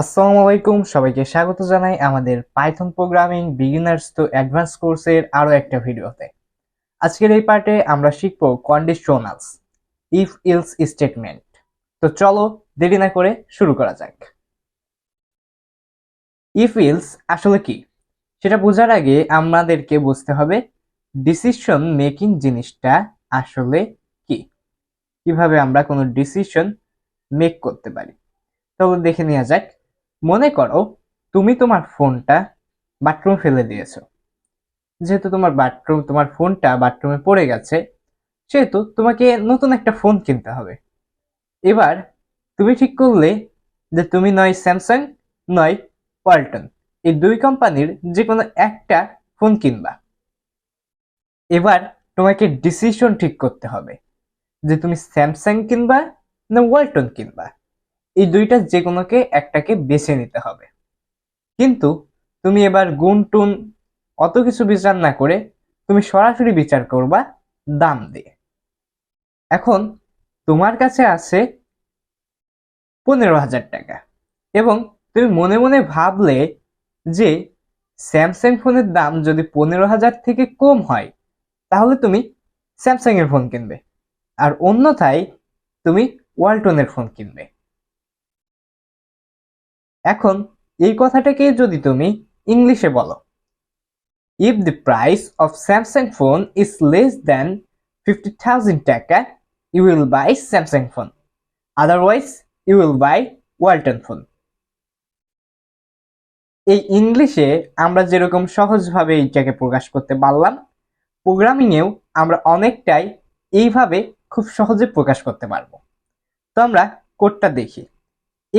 আসসালামু আলাইকুম। সবাইকে স্বাগত জানাই আমাদের Python programming beginners to advance কোর্সের আরও একটা ভিডিওতে। আজকের এই পার্টে আমরা শিখব কন্ডিশনালস ইফ ইলস স্টেটমেন্ট তো চলো দেরি না করে শুরু করা যাক। ইফ ইলস আসলে কি? সেটা বোঝার আগে আমাদেরকে বুঝতে হবে ডিসিশন মেকিং জিনিসটা আসলে কি। কীভাবে আমরা কোনো ডিসিশন মেক করতে পারি। তাহলে দেখে নেওয়া যাক। মনে করো তুমি তোমার ফোনটা বাথরুমে ফেলে দিয়েছ। যেহেতু তোমার বাথরুম তোমার ফোনটা বাথরুমে পড়ে গেছে, সেহেতু তোমাকে নতুন একটা ফোন কিনতে হবে। এবার তুমি ঠিক করলে যে তুমি নয় স্যামসাং নয় ওয়ালটন এই দুই কোম্পানির যে কোনো একটা ফোন কিনবা। এবার তোমাকে ডিসিশন ঠিক করতে হবে যে তুমি স্যামসাং কিনবা না ওয়ালটন কিনবা। এই দুইটা যে কোনোকে একটাকে বেছে নিতে হবে। কিন্তু তুমি এবার গুণ, টুন অত কিছু বিচার না করে তুমি সরাসরি বিচার করবা দাম দিয়ে। এখন তোমার কাছে আছে পনেরো হাজার টাকা এবং তুমি মনে মনে ভাবলে যে স্যামসাং ফোনের দাম যদি পনেরো হাজার থেকে কম হয়, তাহলে তুমি স্যামসাং এর ফোন কিনবে। আর অন্যথায় তুমি ওয়ালটনের ফোন কিনবে। এখন এই কথাটাকে যদি তুমি ইংলিশে বলো। If the price of Samsung phone is less than fifty thousand taka you will buy Samsung phone otherwise you will buy Walton phone এই ইংলিশে আমরা যেরকম সহজভাবে এইটাকে প্রকাশ করতে পারলাম প্রোগ্রামিংয়েও আমরা অনেকটাই এইভাবে খুব সহজে প্রকাশ করতে পারব। তো আমরা কোডটা দেখি।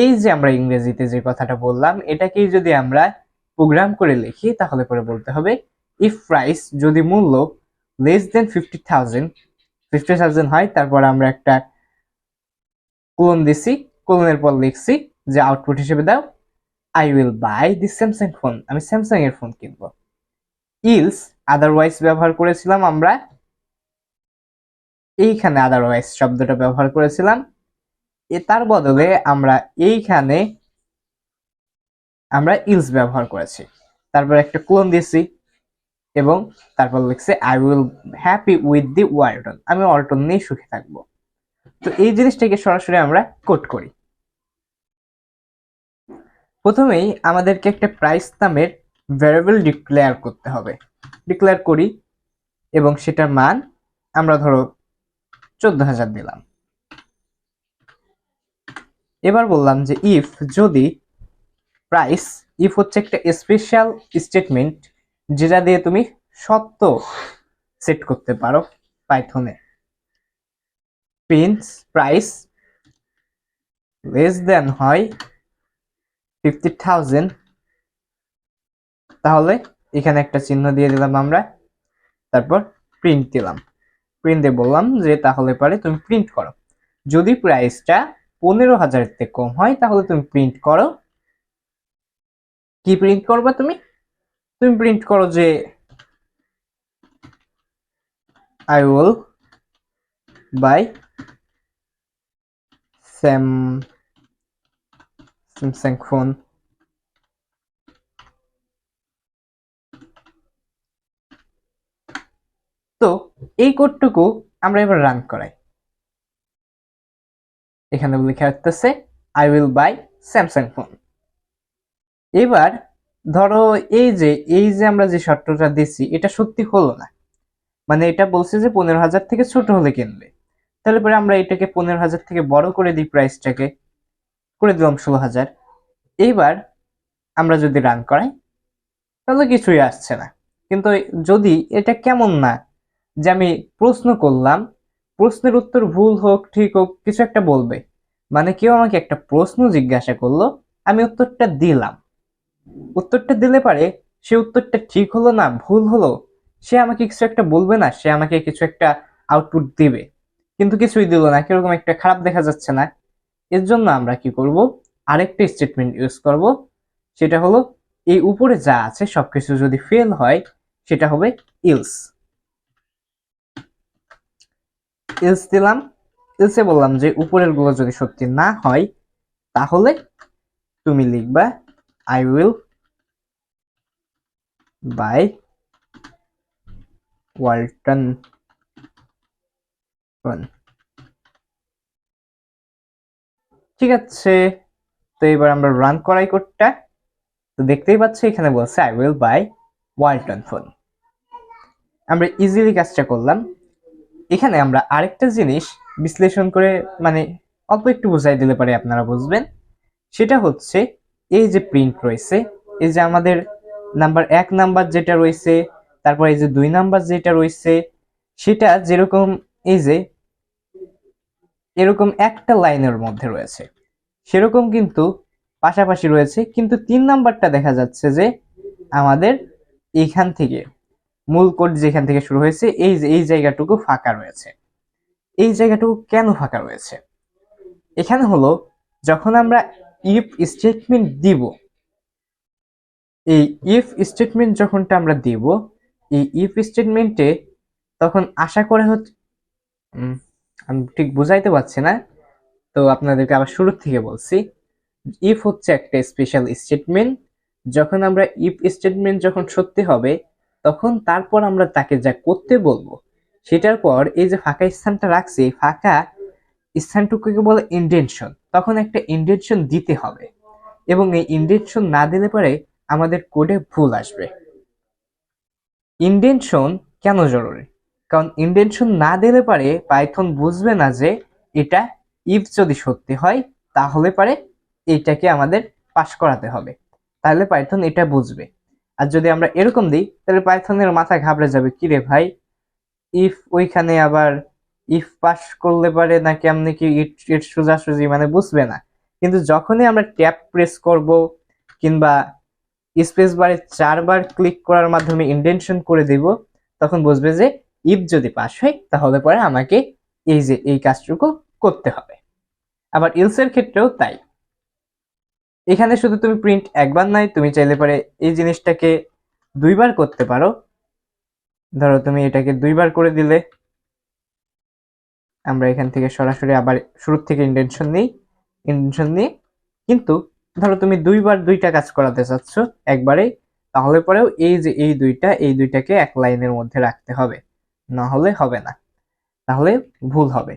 এই যে আমরা ইংরেজিতে যে কথাটা বললাম, এটাকেই যদি আমরা প্রোগ্রাম করে লিখি, তাহলে পরে বলতে হবে ইফ প্রাইস যদি মূল্য less than fifty thousand fifty thousand হয়, তারপর আমরা একটা কোলন দিছি কোলনের পর লিখছি যে আউটপুট হিসেবে দাও I will buy the Samsung phone আমি স্যামসাং এর ফোন কিনবো। ইলস আদারওয়াইজ ব্যবহার করেছিলাম আমরা, এইখানে আদারওয়াইজ শব্দটা ব্যবহার করেছিলাম তার বদলে আমরা এইখানে আমরা ইলস ব্যবহার করেছি। তারপর একটা ক্লোন দিয়েছি এবং তারপর লিখছে I will happy with the Walton আমি ওয়ালটন নিয়ে সুখে থাকব। তো এই জিনিসটাকে সরাসরি আমরা কোট করি। প্রথমেই আমাদেরকে একটা প্রাইস নামের ভ্যারিয়েবল ডিক্লেয়ার করতে হবে। ডিক্লেয়ার করি এবং সেটার মান আমরা ধরো চোদ্দ হাজার দিলাম। এবার বললাম যে ইফ যদি প্রাইস ইফ হচ্ছে একটা স্পেশাল স্টেটমেন্ট যেটা দিয়ে তুমি সত্য সেট করতে পারো পাইথনে প্রিন্স প্রাইস লেস দেন হয় ফিফটি থাউজেন্ড তাহলে এখানে একটা চিহ্ন দিয়ে দিলাম আমরা, তারপর প্রিন্ট দিলাম। প্রিন্ট বললাম যে তাহলে পারে তুমি প্রিন্ট করো। যদি প্রাইসটা পনেরো হাজারের থেকে কম হয়, তাহলে তুমি প্রিন্ট করো। কি প্রিন্ট করবা তুমি? তুমি প্রিন্ট করো যে I will buy Sam Samsung phone তো, এই কোডটুকু আমরা এবার রান করাই। এখানে লেখা আসতেছে I will buy Samsung phone এবার ধরো এই যে এই যে আমরা যে শর্তটা দিচ্ছি, এটা সত্যি হলো না। মানে এটা বলছে যে পনেরো হাজার থেকে ছোট হলে কিনবে। তাহলে পরে আমরা এটাকে পনেরো হাজার থেকে বড় করে দিই প্রাইসটাকে করে দিলাম ষোলো হাজার। এইবার আমরা যদি রান করাই, তাহলে কিছুই আসছে না। কিন্তু যদি এটা কেমন না, যে আমি প্রশ্ন করলাম প্রশ্নের উত্তর ভুল হোক, ঠিক হোক, কিছু একটা বলবে। মানে কেউ আমাকে একটা প্রশ্ন জিজ্ঞাসা করল, আমি উত্তরটা দিলাম। উত্তরটা দিলে পারে সে উত্তরটা ঠিক হলো না, ভুল হলো, সে আমাকে কিছু একটা বলবে না, সে আমাকে কিছু একটা আউটপুট দিবে। কিন্তু কিছুই দিল না, কীরকম একটা খারাপ দেখা যাচ্ছে না। এর জন্য আমরা কি করব? আরেকটা স্টেটমেন্ট ইউজ করব। সেটা হলো, এই উপরে যা আছে সবকিছু যদি ফেল হয়, সেটা হবে ইলস ইলস দিলাম। ইলসে বললাম যে, উপরেরগুলো যদি সত্যি না হয়, তাহলে তুমি লিখবা আই উইল বাই ওয়ালটন ঠিক আছে, তো এবার আমরা রান করাই কোডটা। তো দেখতেই পাচ্ছ, এখানে বলছে I will buy Walton phone আমরা ইজিলি কাজটা করলাম। এখানে আমরা আরেকটা জিনিস বিশ্লেষণ করে মানে অল্প একটু বোঝাই দিলে পারে আপনারা বুঝবেন। সেটা হচ্ছে, এই যে প্রিন্ট রয়েছে, এই যে আমাদের নাম্বার এক নাম্বার যেটা রয়েছে, তারপর এই যে দুই নাম্বার যেটা রয়েছে, সেটা যেরকম এই যে, এরকম একটা লাইনের মধ্যে রয়েছে। সেরকম কিন্তু পাশাপাশি রয়েছে, কিন্তু তিন নাম্বারটা দেখা যাচ্ছে যে আমাদের এখান থেকে মূল কোড যেখান থেকে শুরু হয়েছে, এই এই জায়গাটুকু ফাঁকা রয়েছে। এই জায়গাটুকু কেন ফাঁকা রয়েছে? এখানে হলো, যখন আমরা ইফ স্টেটমেন্ট দিব, এই ইফ স্টেটমেন্ট যখনটা আমরা দিব, এই ইফ স্টেটমেন্টে তখন আশা করে হচ্ছে আমি ঠিক বুঝাইতে পারছি না, তো আপনাদেরকে আবার শুরুর থেকে বলছি। ইফ হচ্ছে একটা স্পেশাল স্টেটমেন্ট যখন আমরা ইফ স্টেটমেন্ট যখন সত্যি হবে তখন তারপর আমরা তাকে যা করতে বলব, সেটার পর এই যে ফাঁকা স্থানটা রাখছি ফাঁকা স্থানটুকুকে বলে ইন্টেনশন তখন একটা ইন্টেনশন দিতে হবে এবং এই ইন্টেনশন না দিলে পরে আমাদের কোডে ভুল আসবে। ইন্টেনশন কেন জরুরি? কারণ ইন্টেনশন না দিলে পারে পাইথন বুঝবে না যে এটা ইফ যদি সত্যি হয়, তাহলে পারে এইটাকে আমাদের পাস করাতে হবে। তাহলে পাইথন এটা বুঝবে। আর যদি আমরা এরকম দিই, তাহলে পাইথনের মাথা ঘাবড়ে যাবে, কি রে ভাই? ইফ ওইখানে আবার ইফ পাস করলে পারে না কেমনি কি ইট ইট সোজাসুজি? মানে বুঝবে না। কিন্তু যখনই আমরা ট্যাপ প্রেস করব কিংবা স্পেস বারে চারবার ক্লিক করার মাধ্যমে ইন্টেনশন করে দিব, তখন বুঝবে যে ইফ যদি পাস হয়, তাহলে পরে আমাকে এই যে এই কাজটুকু করতে হবে। আবার ইলসের ক্ষেত্রেও তাই। এখানে শুধু তুমি প্রিন্ট একবার নয় তুমি চাইলে পরে এই জিনিসটাকে দুইবার করতে পারো। ধরো তুমি এটাকে দুইবার করে দিলে, আমরা এখান থেকে সরাসরি আবার শুরু থেকে ইন্টেনশন নিই ইন্টেনশন নিই। কিন্তু ধরো তুমি দুইবার দুইটা কাজ করাতে চাচ্ছ একবারেই তাহলে পরেও এই যে এই দুইটা, এই দুইটাকে এক লাইনের মধ্যে রাখতে হবে। না হলে হবে না। তাহলে ভুল হবে।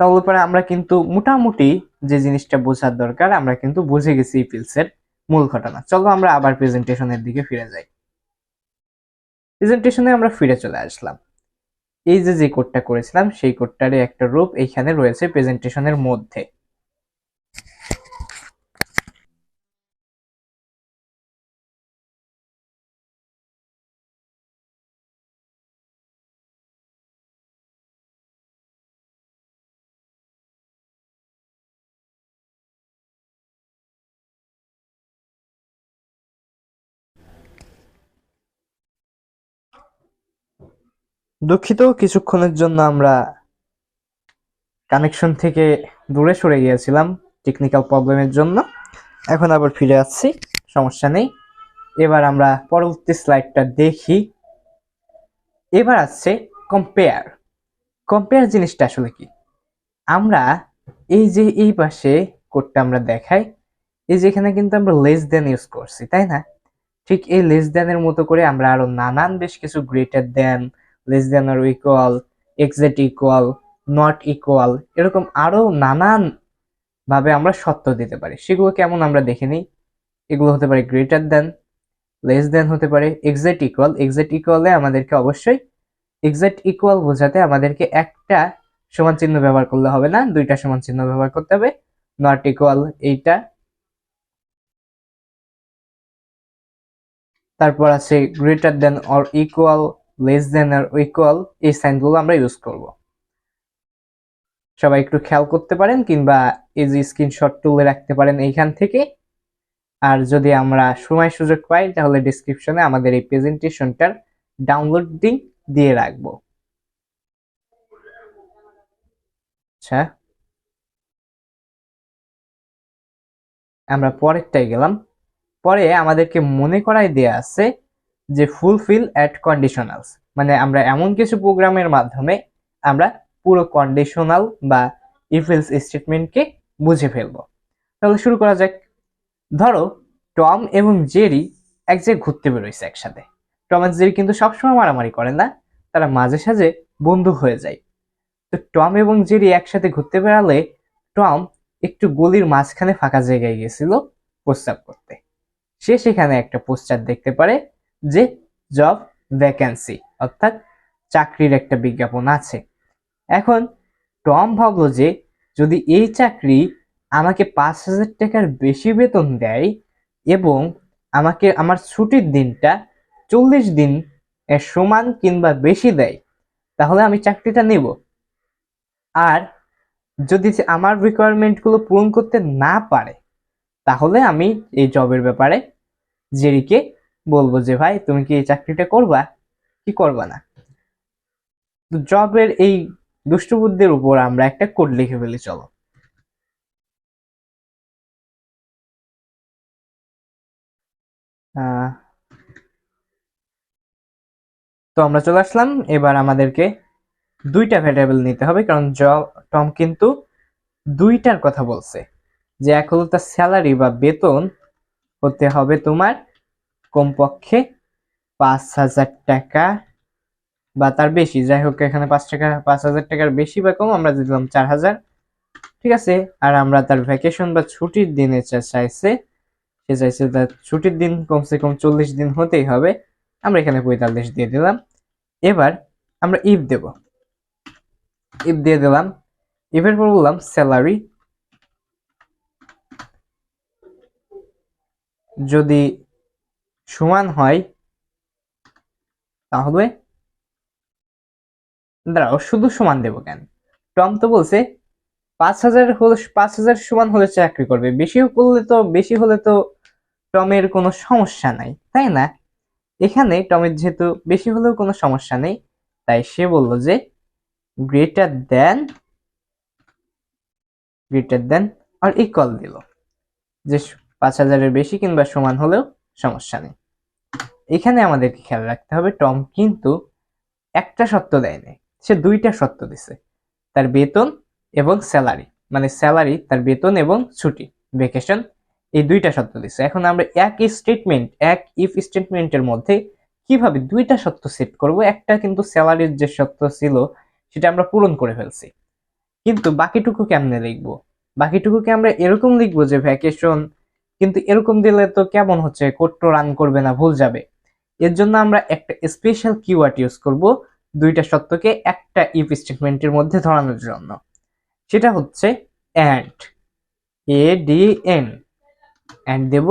তাহলে পরে আমরা কিন্তু মোটামুটি যে জিনিসটা বোঝার দরকার, আমরা কিন্তু বুঝে গেছি পিলসের মূল ঘটনা। চলো আমরা আবার প্রেজেন্টেশনের দিকে ফিরে যাই। প্রেজেন্টেশনে আমরা ফিরে চলে আসলাম। এই যে যে কোডটা করেছিলাম, সেই কোডটারই একটা রূপ এইখানে রয়েছে প্রেজেন্টেশনের মধ্যে। দুঃখিত, কিছুক্ষণের জন্য আমরা কানেকশন থেকে দূরে সরে গিয়েছিলাম টেকনিক্যাল প্রবলেমের জন্য। এখন আবার ফিরে আসছি, সমস্যা নেই। এবার আমরা পরবর্তী স্লাইডটা দেখি। এবার আসছে কম্পেয়ার কম্পেয়ার জিনিসটা আসলে কি? আমরা এই যে এই পাশে কোডটা আমরা দেখাই, এই যে এখানে কিন্তু আমরা লেস দেন ইউজ করছি, তাই না? ঠিক এই লেস দেনের মতো করে আমরা আরও নানান বেশ কিছু greater than less than or equal exact equal not equal এরকম আরও নানান ভাবে আমরা সত্য দিতে পারি। সেগুলো কেমন আমরা দেখে নিই? এগুলো হতে পারে গ্রেটার দেন লেস দেন হতে পারে এক্সাক্ট ইকুয়াল এক্সাক্ট ইকুয়ালে আমাদেরকে অবশ্যই এক্সাক্ট ইকুয়াল বোঝাতে আমাদেরকে একটা সমান চিহ্ন ব্যবহার করলে হবে না, দুইটা সমান চিহ্ন ব্যবহার করতে হবে নট ইকুয়াল এইটা। তারপর আছে greater than or equal less than or equal এই সাইনগুলো আমরা ইউজ করব। সবাই একটু খেয়াল করতে পারেন কিংবা এই যে স্ক্রিনশট তুলে রাখতে পারেন এইখান থেকে। আর যদি আমরা সময় সুযোগ পাই, তাহলে ডিসক্রিপশনে আমাদের এই প্রেজেন্টেশনটার ডাউনলোড লিংক দিয়ে রাখব। আচ্ছা। আমরা পরেরটাই গেলাম। পরে আমাদেরকে মনে করাই দেয়া আছে যে ফুলফিল অ্যাট কন্ডিশনালস মানে আমরা এমন কিছু প্রোগ্রামের মাধ্যমে আমরা পুরো কন্ডিশনাল বা ইফেলস স্টেটমেন্টকে বুঝে ফেলব। তাহলে শুরু করা যাক। ধরো টম এবং জেরি এক জায়গায় ঘুরতে বেরোইছে একসাথে। টম আর জেরি কিন্তু সবসময় মারামারি করে না, তারা মাঝে সাঝে বন্ধু হয়ে যায়। তো টম এবং জেরি একসাথে ঘুরতে বেড়ালে টম একটু গলির মাঝখানে ফাঁকা জায়গায় গেছিল প্রস্তাব করতে। সে সেখানে একটা পোস্টার দেখতে পারে যে জব ভ্যাকেন্সি অর্থাৎ চাকরির একটা বিজ্ঞাপন আছে। এখন টম ভাবলো যে যদি এই চাকরি আমাকে পাঁচ হাজার টাকার বেশি বেতন দেয় এবং আমাকে আমার ছুটির দিনটা চল্লিশ দিন এর সমান কিংবা বেশি দেয়, তাহলে আমি চাকরিটা নেব। আর যদি আমার রিকোয়ারমেন্টগুলো পূরণ করতে না পারে, তাহলে আমি এই জবের ব্যাপারে জেরিকে বলব যে, ভাই, তুমি কি এই চাকরিটা করবা? কি করবা না? তো জবের এই দুষ্টবুদ্ধির উপর আমরা একটা কোড লিখে ফেলি, চলো। তো আমরা চলে আসলাম। এবার আমাদেরকে দুইটা ভ্যারিয়েবল নিতে হবে, কারণ টম কিন্তু দুইটার কথা বলছে। যে এক হলো তার স্যালারি বা বেতন হতে হবে তোমার কমপক্ষে পাঁচ হাজার টাকা বা তার বেশি। যাই হোক, এখানে পাঁচ টাকা, পাঁচ হাজার টাকার বেশি বা কম আমরা দিলাম চার হাজার। ঠিক আছে? আর আমরা তার ভ্যাকেশন বা ছুটির দিনে চাইছে, সে চাইছে তার ছুটির দিন কমসে কম চল্লিশ দিন হতেই হবে। আমরা এখানে পঁয়তাল্লিশ দিয়ে দিলাম। এবার আমরা ইফ দেব। ইফ দিয়ে দিলাম। ইফের পর বললাম স্যালারি যদি সমান হয়, তাহলে দাঁড়াও, শুধু সমান দেবো কেন? টম তো বলছে, পাঁচ হাজার হলে, পাঁচ হাজার সমান হলে চাকরি করবে, বেশি করলে তো, বেশি হলে তো টমের কোনো সমস্যা নাই, তাই না? এখানে টমের যেহেতু বেশি হলেও কোনো সমস্যা নেই, তাই সে বলল যে greater than greater than or equal দিল। যে পাঁচ হাজারের বেশি কিংবা সমান হলেও সমস্যা নেই। এখানে আমাদেরকে খেয়াল রাখতে হবে, টম কিন্তু একটা সত্য দেয়নি। সে দুইটা সত্য দিছে, তার বেতন এবং স্যালারি। মানে স্যালারি, তার বেতন এবং ছুটি ভেকেশন এই দুইটা সত্য দিছে। এখন আমরা এক স্টেটমেন্ট এক ইফ স্টেটমেন্টের মধ্যে কীভাবে দুইটা সত্য সেট করব? একটা কিন্তু স্যালারির যে সত্য ছিল, সেটা আমরা পূরণ করে ফেলছি। কিন্তু বাকিটুকু কেমনে লিখব? বাকিটুকুকে আমরা এরকম লিখব যে ভ্যাকেশন কিন্তু এরকম দিলে তো কেমন হচ্ছে? কোডটা রান করবে না, ভুল যাবে। এর জন্য আমরা একটা স্পেশাল কিওয়ার্ড ইউজ করব, দুইটা সত্যকে একটা ইফ স্টেটমেন্টের মধ্যে ধরানোর জন্য। সেটা হচ্ছে and A D N and দেব,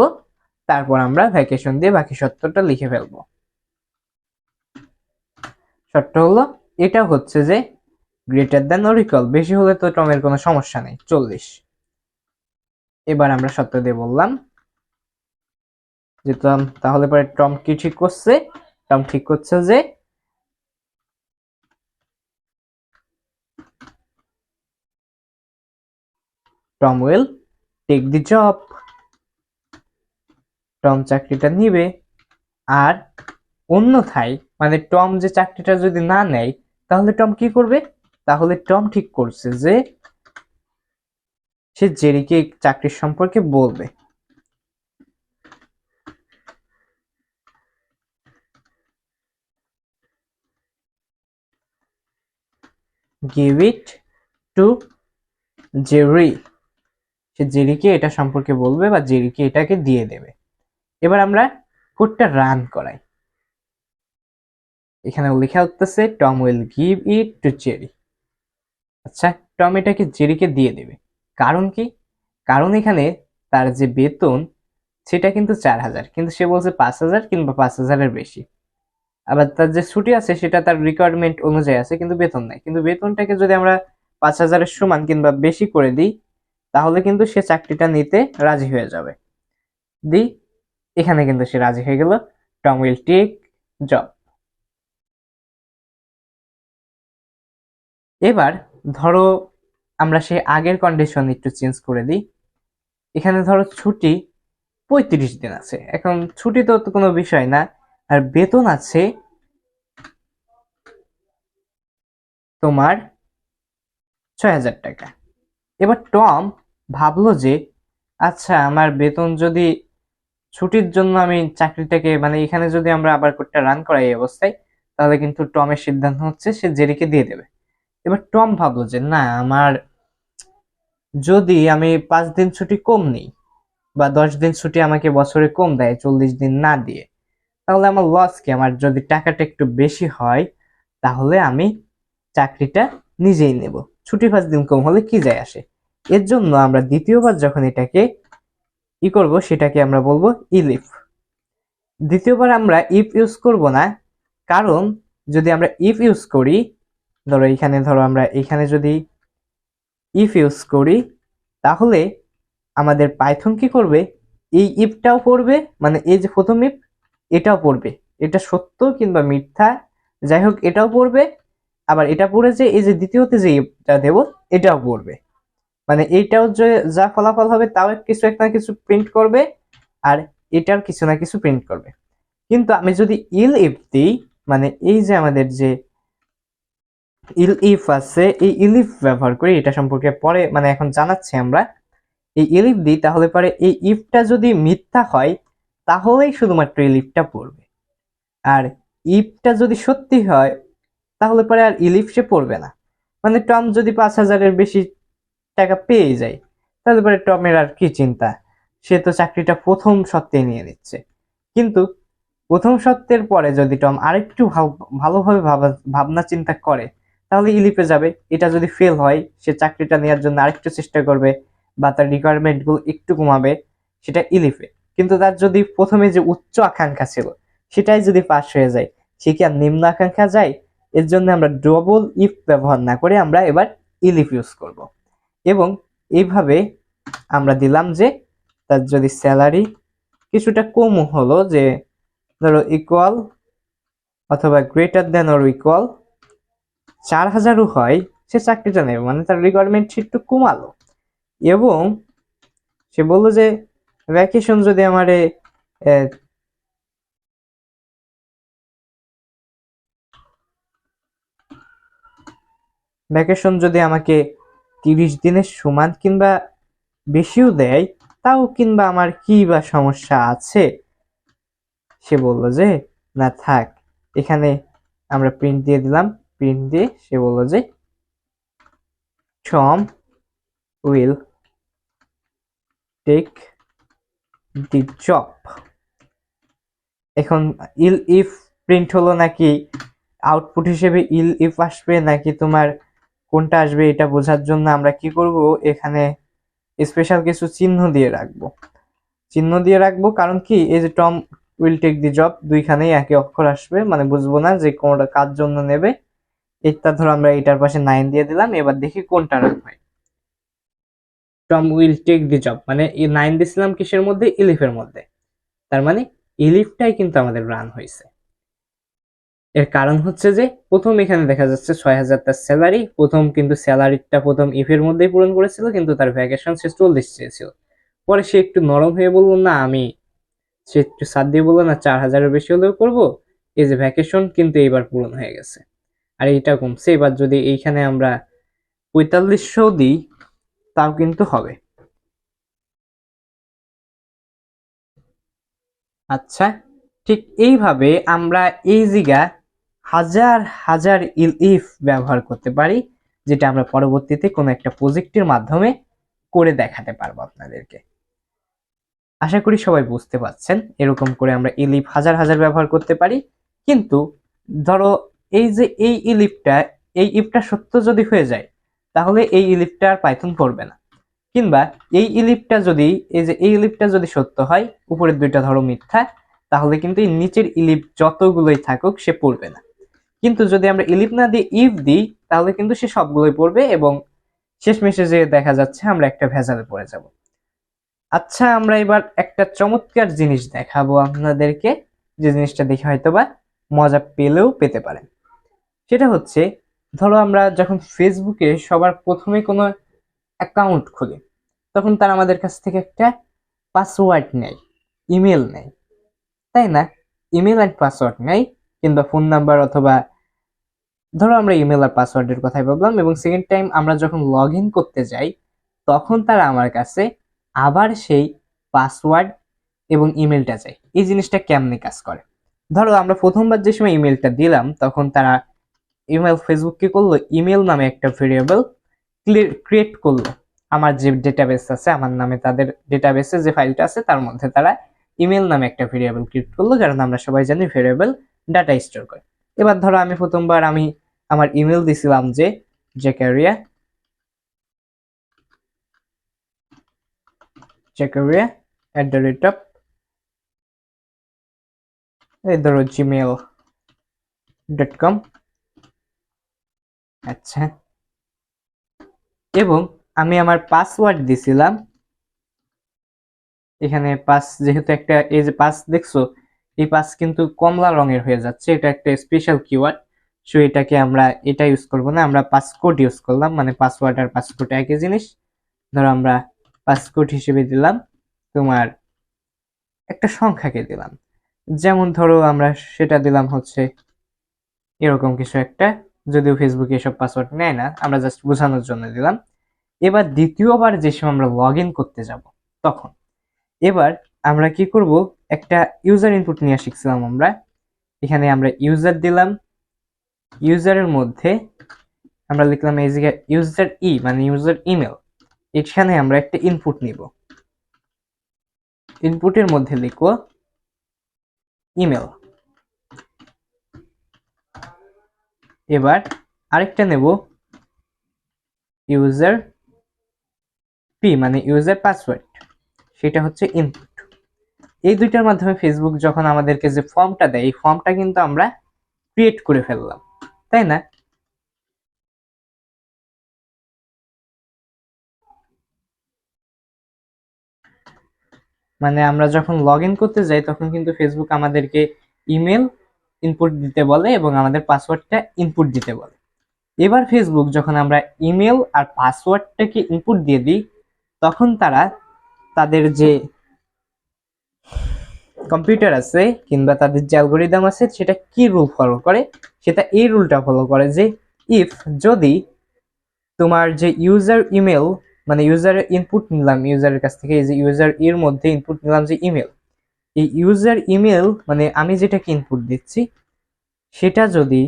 তারপর আমরা ভ্যাকেশন দিয়ে বাকি সত্যটা লিখে ফেলব। সত্য হলো, এটা হচ্ছে যে গ্রেটার দ্যান অর ইকুয়াল বেশি হলে তো টমের কোনো সমস্যা নেই, চল্লিশ। এবার আমরা সত্য দিয়ে বললাম যে টম তাহলে পরে টম কি ঠিক করছে? টম ঠিক করছে যে Tom will take the job Tom চাকরিটা নিবে আর অন্যথায় মানে টম যে চাকরিটা যদি না নেয়, তাহলে টম কি করবে? তাহলে টম ঠিক করছে যে সে জেরিকে চাকরির সম্পর্কে বলবে। গিভ ইট টু জেরি সে জেরিকে এটা সম্পর্কে বলবে বা জেরিকে এটাকে দিয়ে দেবে। এবার আমরা কোডটা রান করাই। এখানে লেখা হতেছে Tom will give it to Jerry আচ্ছা টম এটাকে জেরিকে দিয়ে দেবে। কারণ কি? কারণ এখানে তার যে বেতন, সেটা কিন্তু চার হাজার। কিন্তু সে বলছে পাঁচ হাজার কিংবা পাঁচ হাজারের বেশি। আবার তার যে ছুটি আছে, সেটা তার রিকোয়ারমেন্ট অনুযায়ী আছে, কিন্তু বেতন নাই। কিন্তু বেতনটাকে যদি আমরা পাঁচ হাজারের সমান কিংবা বেশি করে দিই, তাহলে কিন্তু সে চাকরিটা নিতে রাজি হয়ে যাবে। দি এখানে কিন্তু সে রাজি হয়ে গেল। টম উইল টেক জব এবার ধরো আমরা সেই আগের কন্ডিশন একটু চেঞ্জ করে দিই। এখানে ধরো ছুটি পঁয়ত্রিশ দিন আছে। এখন ছুটি তো কোনো বিষয় না। আর বেতন আছে তোমার ছয় হাজার টাকা। এবার টম ভাবলো যে আচ্ছা আমার বেতন যদি ছুটির জন্য আমি চাকরিটাকে মানে এখানে যদি আমরা আবার কোডটা রান করাই এই অবস্থায়, তাহলে কিন্তু টমের সিদ্ধান্ত হচ্ছে, সে জেরিকে দিয়ে দেবে। এবার টম ভাবলো যে, না, আমার যদি আমি পাঁচ দিন ছুটি কম নিই বা দশ দিন ছুটি আমাকে বছরে কম দেয়, চল্লিশ দিন না দিয়ে, তাহলে আমার লস কি? আমার যদি টাকাটা একটু বেশি হয়, তাহলে আমি চাকরিটা নিজেই নেব। ছুটি পাঁচ দিন কম হলে কি যায় আসে? এর জন্য আমরা দ্বিতীয়বার যখন এটাকে ই করব, সেটাকে আমরা বলব ইলিফ দ্বিতীয়বার আমরা ইফ ইউজ করব না, কারণ যদি আমরা ইফ ইউজ করি ধরো এখানে ধরো আমরা এখানে যদি ইফ ইউজ করি, তাহলে আমাদের পাইথন কি করবে? এই ইফটাও পড়বে মানে এই যে প্রথম ইফ এটাও পড়বে। এটা সত্য কিংবা মিথ্যা? যাই হোক, এটাও পড়বে। আবার এটা পড়ে যে এই যে দ্বিতীয়তে যে ইফটা দেব, এটাও পড়বে। মানে এইটাও যে যা ফলাফল হবে, তাও কিছু একটা কিছু প্রিন্ট করবে, আর এটার কিছু না কিছু প্রিন্ট করবে। কিন্তু আমি যদি ইল ইফ দিই মানে এই যে আমাদের যে ইল, ইফ আছে, এই ইলিফ ব্যবহার করি এটা সম্পর্কে পরে মানে এখন জানাচ্ছি আমরা। এই ইলিফ দিই তাহলে পরে এই ইফটা যদি মিথ্যা হয়, তাহলেই শুধুমাত্র ইলিফটা পড়বে। আর ইফটা যদি সত্যি হয়, তাহলে পরে আর ইলিফ সে পড়বে না। মানে টম যদি পাঁচ হাজারের বেশি টাকা পেয়ে যায়, তাহলে পরে টমের আর কি চিন্তা? সে তো চাকরিটা প্রথম সত্ত্বে নিয়ে নিচ্ছে। কিন্তু প্রথম সত্ত্বের পরে যদি টম আরেকটু ভাব- ভালোভাবে ভাবা- ভাবনা চিন্তা করে তাহলে ইলিপে যাবে। এটা যদি ফেল হয়, সে চাকরিটা নেওয়ার জন্য আরেকটু চেষ্টা করবে বা তার রিকোয়ারমেন্টগুলো একটু কমাবে, সেটা ইলিফে কিন্তু তার যদি প্রথমে যে উচ্চ আকাঙ্ক্ষা ছিল, সেটাই যদি পাস হয়ে যায়, সে কি আর নিম্ন আকাঙ্ক্ষা যায়? এর জন্য আমরা ডবল ইফ ব্যবহার না করে আমরা এবার ইলিফ ইউজ করব। এবং এইভাবে আমরা দিলাম যে, তার যদি স্যালারি কিছুটা কম হলো যে, ধরো ইকুয়াল অথবা গ্রেটার দেন অর ইকুয়াল চার হাজারও হয় সে চাকরিটা নেবে মানে তার রিকোয়ারমেন্ট একটু কমালো। এবং সে বলল যে ভ্যাকেশন যদি আমারে ভ্যাকেশন যদি আমাকে তিরিশ দিনের সমান কিংবা বেশিও দেয়, তাও কিংবা আমার কি বা সমস্যা আছে? সে বলল যে, না থাক, এখানে আমরা প্রিন্ট দিয়ে দিলাম। প্রিন্ট দিয়ে সে বলল যে, Tom will take the job. এখন ইল ইফ প্রিন্ট হলো নাকি আউটপুট হিসেবে ইল ইফ আসবে নাকি তোমার কোনটা আসবে এটা বোঝার জন্য আমরা কি করব? এখানে স্পেশাল কিছু চিহ্ন দিয়ে রাখব। চিহ্ন দিয়ে রাখব কারণ কি? এই যে Tom will take the job, দুইখানেই একই অক্ষর আসবে মানে বুঝব না যে কোনটা কার জন্য নেবে। এটা ধরো আমরা এটার পাশে নাইন দিয়ে দিলাম, এবার দেখি কোনটা রান হয়। Tom will take the job মানে নাইন দিছিলাম কিসের মধ্যে? ইলিফের মধ্যে। তার মানে ইলিফটাই কিন্তু আমাদের রান হয়েছে। এর কারণ হচ্ছে যে, প্রথম এখানে দেখা যাচ্ছে ছয় হাজার তার স্যালারি প্রথম কিন্তু স্যালারিটা প্রথম ইফের মধ্যেই পূরণ করেছিল, কিন্তু তার ভ্যাকেশন সে চল্লিশ চেয়েছিল। পরে সে একটু নরম হয়ে বলল, না, আমি সে একটু সাত দিয়ে বলল, না, চার হাজারের বেশি হলেও করব। এই যে ভ্যাকেশন কিন্তু এইবার পূরণ হয়ে গেছে। আর এইটা কমছে। এবার যদি এইখানে আমরা পঁয়তাল্লিশশো দিই, তাও কিন্তু হবে। আচ্ছা ঠিক এইভাবে আমরা এই জিগা হাজার হাজার ইল ইফ ব্যবহার করতে পারি, যেটা আমরা পরবর্তীতে কোনো একটা প্রজেক্টের মাধ্যমে করে দেখাতে পারব আপনাদেরকে। আশা করি সবাই বুঝতে পারছেন, এরকম করে আমরা ইলিফ হাজার হাজার ব্যবহার করতে পারি। কিন্তু ধরো এই যে এই ইলিফটা এই ইফটা সত্য যদি হয়ে যায়, তাহলে এই ইলিফটা আর পাইথন পড়বে না। কিংবা এই ইলিফটা যদি, এই যে এই ইলিফটা যদি সত্য হয়, উপরের দুইটা ধরো মিথ্যা, তাহলে কিন্তু এই নিচের ইলিপ যতগুলোই থাকুক সে পড়বে না। কিন্তু যদি আমরা ইলিপ না দিয়ে ইফ দিই, তাহলে কিন্তু সে সবগুলোই পড়বে এবং শেষ মেসেজে দেখা যাচ্ছে, আমরা একটা ভেজালে পড়ে যাব। আচ্ছা আমরা এবার একটা চমৎকার জিনিস দেখাবো আপনাদেরকে, যে জিনিসটা দেখে হয়তোবা মজা পেলেও পেতে পারেন। সেটা হচ্ছে, ধরো আমরা যখন ফেসবুকে সবার প্রথমে কোনো অ্যাকাউন্ট খুলি, তখন তারা আমাদের কাছ থেকে একটা পাসওয়ার্ড নেয় ইমেল নেয়। তাই না? ইমেল অ্যান্ড পাসওয়ার্ড নেয়, কিংবা ফোন নাম্বার অথবা, ধরো আমরা ইমেল আর পাসওয়ার্ডের কথাই ভাবলাম, এবং সেকেন্ড টাইম আমরা যখন লগ ইন করতে যাই, তখন তারা আমার কাছে আবার সেই পাসওয়ার্ড এবং ইমেলটা চাই এই জিনিসটা কেমনে কাজ করে? ধরো আমরা প্রথমবার যে সময় ইমেলটা দিলাম, তখন তারা ইমেল ফেসবুক কি করল, ইমেল নামে একটা ভেরিয়েবল ক্রিয়েট করল। আমার যে ডেটাবেস আছে, আমার নামে তাদের ডেটাবেসে যে ফাইলটা আছে, তার মধ্যে তারা ইমেল নামে একটা ভেরিয়েবল ক্রিয়েট করল কারণ আমরা সবাই জানি ভেরিয়েবল ডাটা স্টোর করে। এবার ধরো আমি প্রথমবার আমি আমার ইমেল দিছিলাম যে Zakaria Zakaria at the rate of এই ধরো জিমেল ডট কম আচ্ছা। এবং আমি আমার পাসওয়ার্ড দিছিলাম। এখানে পাস যেহেতু একটা, এই যে পাস দেখছ, এই পাস কিন্তু কমলা রঙের হয়ে যাচ্ছে। এটা একটা স্পেশাল কিওয়ার্ড সো এটাকে আমরা, এটা ইউজ করব না, আমরা পাসকোড ইউজ করলাম মানে পাসওয়ার্ড আর পাসকোড একই জিনিস। ধরো আমরা পাসকোড হিসেবে দিলাম, তোমার একটা সংখ্যাকে দিলাম। যেমন ধরো আমরা সেটা দিলাম হচ্ছে এরকম কিছু একটা। যদিও ফেসবুকে এসব পাসওয়ার্ড নেয় না, আমরা জাস্ট বোঝানোর জন্য দিলাম। এবার দ্বিতীয়বার যে সময় আমরা লগ ইন করতে যাব, তখন। এবার আমরা কি করব? একটা ইউজার ইনপুট নিয়ে শিখছিলাম আমরা। এখানে আমরা ইউজার দিলাম। ইউজারের মধ্যে আমরা লিখলাম এই জায়গায় ইউজার ই মানে ইউজার ইমেল এখানে আমরা একটা ইনপুট নিব। ইনপুটের মধ্যে লিখব ইমেল এবার আরেকটা নেব। ইউজার পি মানে ইউজার পাসওয়ার্ড সেটা হচ্ছে ইনপুট এই দুইটার মাধ্যমে ফেসবুক যখন আমাদেরকে যে ফর্মটা দেয়, এই ফর্মটা কিন্তু আমরা ক্রিয়েট করে ফেললাম। তাই না? মানে আমরা যখন লগ করতে যাই, তখন কিন্তু ফেসবুক আমাদেরকে ইমেল ইনপুট দিতে বলে এবং আমাদের পাসওয়ার্ডটা ইনপুট দিতে বলে। এবার ফেসবুক যখন আমরা ইমেল আর পাসওয়ার্ডটাকে ইনপুট দিয়ে দিই, তখন তারা তাদের যে কম্পিউটার আছে কিংবা তাদের যে অ্যালগোরিদম আছে, সেটা কি রুল ফলো করে? সেটা এই রুলটা ফলো করে যে ইফ যদি তোমার যে ইউজার ইমেল মানে ইউজারের ইনপুট নিলাম ইউজারের কাছ থেকে এই যে ইউজার এর মধ্যে ইনপুট নিলাম যে ইমেল এই ইউজার ইমেল মানে আমি যেটাকে ইনপুট দিচ্ছি, সেটা যদি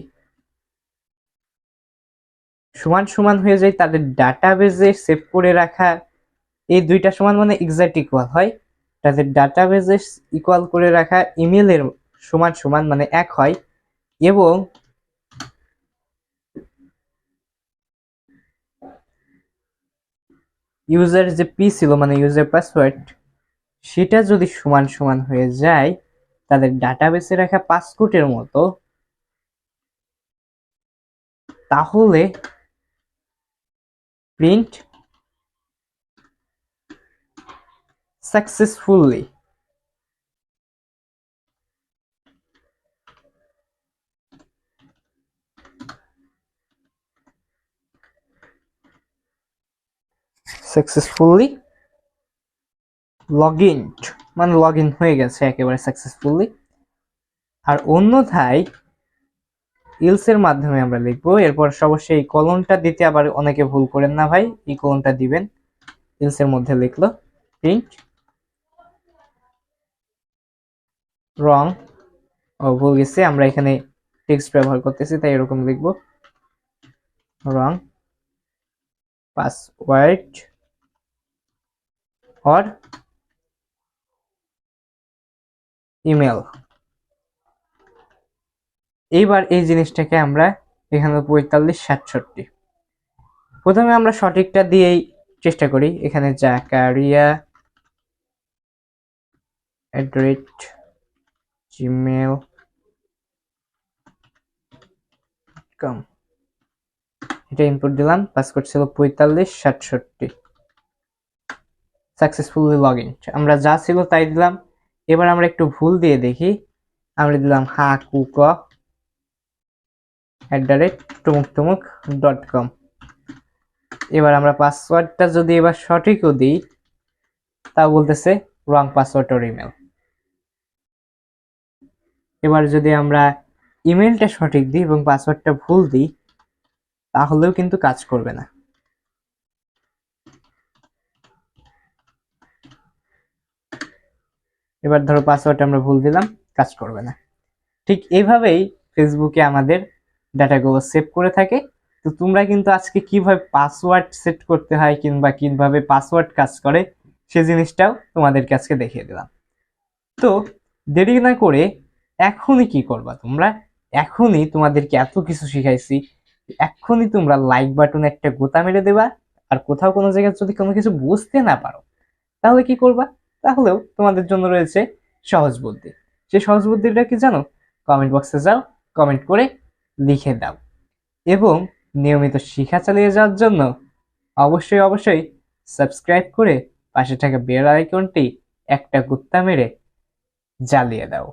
সমান সমান হয়ে যায়, তাদের ডাটাবেজে সেভ করে রাখা, এই দুইটা সমান মানে এক্সাক্ট ইকুয়াল হয়। তাদের ডাটাবেজে ইকুয়াল করে রাখা ইমেলের সমান সমান মানে এক হয়। এবং ইউজার যে পি ছিল মানে ইউজার পাসওয়ার্ড সেটা যদি সমান সমান হয়ে যায়, তাদের ডাটাবেসে রাখা পাসকোডের মতো, তাহলে print successfully successfully log in মানে লগ ইন হয়ে গেছে একেবারে সাকসেসফুলি আর অন্যথায় ইলসের মাধ্যমে আমরা লিখব। এরপর অবশ্যই এই কলমটা দিতে আবার অনেকে ভুল করেন না ভাই, এই কলমটা দিবেন। ইলসের মধ্যে লিখলো প্রিন্ট রং ও ভুল গেছে, আমরা এখানে টেক্সট ব্যবহার করতেছি, তাই এরকম লিখব। Wrong password or email. এইবার এই জিনিসটাকে আমরা এখানে পঁয়তাল্লিশ, সাতষট্টি। প্রথমে আমরা সঠিকটা দিয়েই চেষ্টা করি। এখানে Zakaria at rate Gmail com. এটা ইনপুট দিলাম পাসওয়ার্ড ছিল পঁয়তাল্লিশ, সাতষট্টি। সাকসেসফুলি লগ ইন আমরা যা ছিল তাই দিলাম। এবার আমরা একটু ভুল দিয়ে দেখি। আমরা দিলাম হা, কু, ক অ্যাট দ্য রেট টুমুক ডট কম এবার আমরা পাসওয়ার্ডটা যদি এবার সঠিকও দিই তা বলতেছে রং পাসওয়ার্ড ওর ইমেল এবার যদি আমরা ইমেলটা সঠিক দিই এবং পাসওয়ার্ডটা ভুল দিই, তাহলেও কিন্তু কাজ করবে না। এবার ধরো পাসওয়ার্ড আমরা ভুল দিলাম, কাজ করবে না। ঠিক এইভাবেই ফেসবুকে আমাদের ডাটাগুলো সেভ করে থাকে। তো তোমরা কিন্তু আজকে কীভাবে পাসওয়ার্ড সেট করতে হয় কিংবা কীভাবে পাসওয়ার্ড কাজ করে, সে জিনিসটাও তোমাদেরকে আজকে দেখিয়ে দিলাম। তো দেরি না করে এখনই কি করবা তোমরা? এখনই তোমাদেরকে এত কিছু শিখাইছি। এখনই তোমরা লাইক বাটনে একটা গোতা মেরে দেবা। আর কোথাও কোনো জায়গায় যদি কোনো কিছু বুঝতে না পারো, তাহলে কি করবা? তাহলেও তোমাদের জন্য রয়েছে সহজ বুদ্ধি। সেই সহজ বুদ্ধিটা কি জানো? কমেন্ট বক্সে যাও কমেন্ট করে লিখে দাও। এবং নিয়মিত শিখা চালিয়ে যাওয়ার জন্য অবশ্যই অবশ্যই সাবস্ক্রাইব করে পাশে থাকা বেল আইকনটি একটা গুত্তা মেরে জ্বালিয়ে দাও।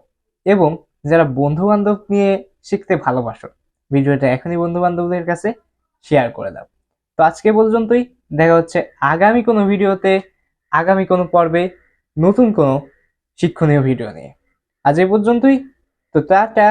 এবং যারা বন্ধু বান্ধব নিয়ে শিখতে ভালোবাসো, ভিডিওটা এখনই বন্ধু বান্ধবদের কাছে শেয়ার করে দাও। তো আজকে পর্যন্তই, দেখা হচ্ছে আগামী কোনো ভিডিওতে, আগামী কোনো পর্বে। নতুন কোনো শিক্ষণীয় ভিডিও নিয়ে। আজ এই পর্যন্তই। তো টাটা।